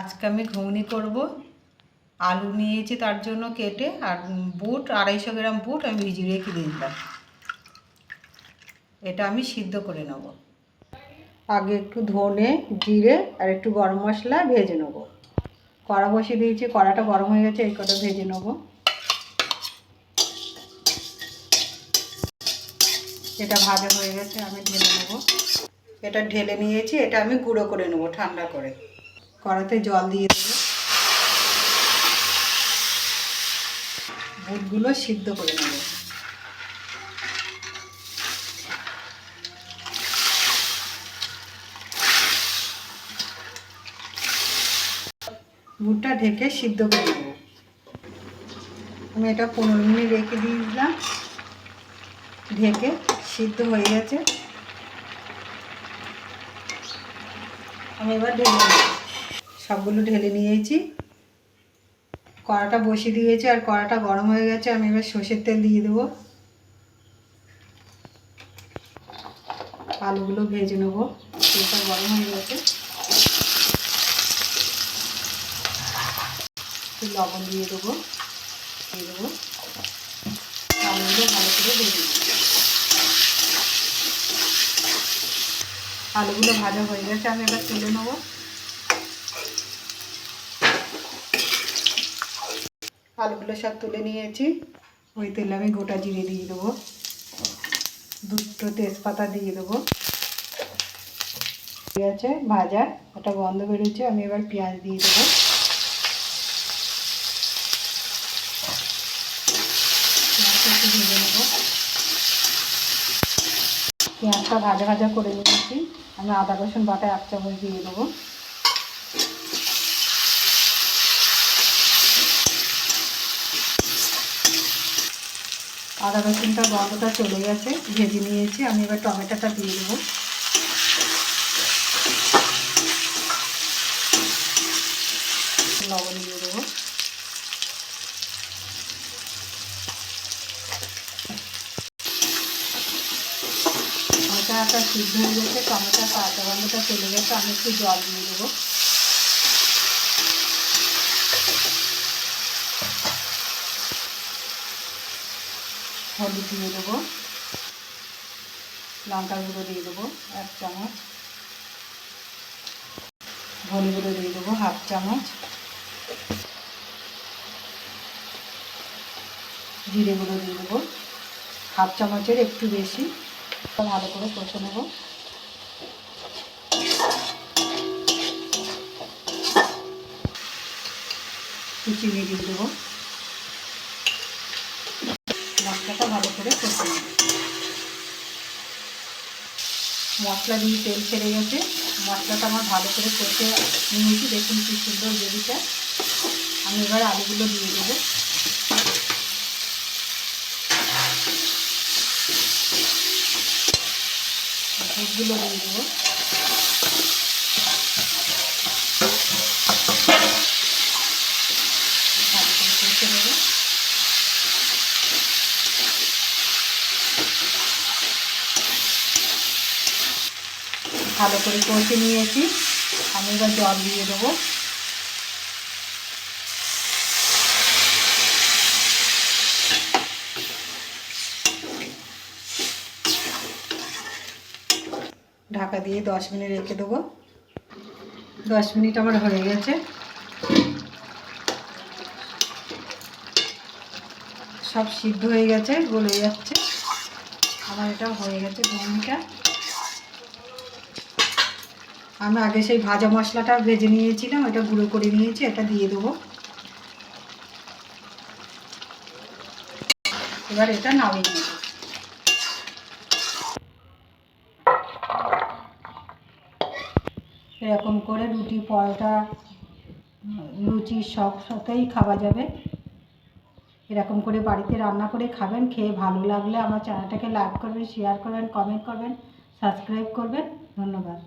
আজকে আমি ঘুগনি করব। আলু নিয়েছি তার জন্য কেটে আর বুট, আড়াইশো গ্রাম বুট আমি ভিজিয়ে রেখে দিয়েছিলাম এটা আমি সিদ্ধ করে নেব। আগে একটু ধনে, জিরে আর একটু গরম মশলা ভেজে নেব। কড়া বসিয়ে দিয়েছি, কড়াটা গরম হয়ে গেছে, এই কটা ভেজে নেব। এটা ভাজা হয়ে গেছে, আমি ঢেলে নেব। এটা ঢেলে নিয়েছি, এটা আমি গুঁড়ো করে নেব ঠান্ডা করে। কড়াতে জল দিয়ে দেবো। বুটগুলো সিদ্ধ করে নেব। বুটটা ঢেকে সিদ্ধ করে নেব। আমি এটা পনেরো মিনিট রেখে দিয়েছিলাম। ঢেকে সিদ্ধ হয়ে গেছে। আমি এবার ঢেকে নেব সবগুলো ঢেলে নিয়েছি। কড়াটা বসিয়ে দিয়েছি আর কড়াটা গরম হয়ে গেছে, আমি এবার সর্ষের তেল দিয়ে দেবো। আলুগুলো ভেজে নেব, তেলটা গরম হয়ে গেছে। লবণ দিয়ে দেবো দিয়ে দেবো। আলুগুলো ভালো করে ভেজে আলুগুলো ভাজা হয়ে গেছে, আমি এবার তুলে নেব। আলুগুলো সব তুলে নিয়েছি। ওই তেলে আমি গোটা জিরে দিয়ে দেবো। দুটো তেজপাতা দিয়ে দেবো। ঠিক আছে, ভাজা, ওটা গন্ধ বেরোচ্ছে, আমি এবার পেঁয়াজ দিয়ে দেবো। পেঁয়াজটা ভেজে নেব। পেঁয়াজটা ভাজা ভাজা করে নিয়েছি। আমি আদা রসুন বাটা এক চামচ দিয়ে দেবো। আদা রসুনটা গন্ধটা চলে গেছে, ভেজে নিয়েছি। আমি এবার টমেটোটা দিয়ে দেবো। লবণ দিয়ে দেবো। টমেটোটা সিদ্ধ হয়ে গেছে টমেটোর কাঁচা গন্ধটা চলে গেছে, আমি একটু জল দিয়ে দেবো। হলুদ দিয়ে দেবো। লঙ্কা গুঁড়ো দিয়ে দেবো এক চামচ। ধনে গুঁড়ো দিয়ে দেবো হাফ চামচ। জিরে গুঁড়ো দিয়ে দেবো হাফ চামচের একটু বেশি। ভালো করে কষে নেব। চিনি দিয়ে দেবো। মশলাটা ভালো করে কষে নেব। মশলা দিয়ে তেল ছেড়ে গেছে। মশলাটা আমার ভালো করে কষে নিয়েছি। দেখুন কি সুন্দর গ্রেভিটা। আমি এবার আলুগুলো দিয়ে দেবো। দুধগুলো দিয়ে দেবো ভালো করে কষে নেব ভালো করে কষে নিয়েছি। আমি এবার জল দিয়ে দেবো। ঢাকা দিয়ে দশ মিনিট রেখে দেবো। দশ মিনিট আমার হয়ে গেছে। সব সিদ্ধ হয়ে গেছে, গলে যাচ্ছে। আমার এটা হয়ে গেছে ঘুগনিটা আমি আগে সেই ভাজা মশলাটা ভেজে নিয়েছিলাম, এটা গুঁড়ো করে নিয়েছি, এটা দিয়ে দেবো। এবার এটা নামিয়ে নেব। এরকম করে রুটি, পরোটা, লুচি সব সাথেই খাওয়া যাবে। এরকম করে বাড়িতে রান্না করে খাবেন, খেয়ে ভালো লাগলে আমার চ্যানেলটাকে লাইক করবেন শেয়ার করবেন কমেন্ট করবেন সাবস্ক্রাইব করবেন। ধন্যবাদ।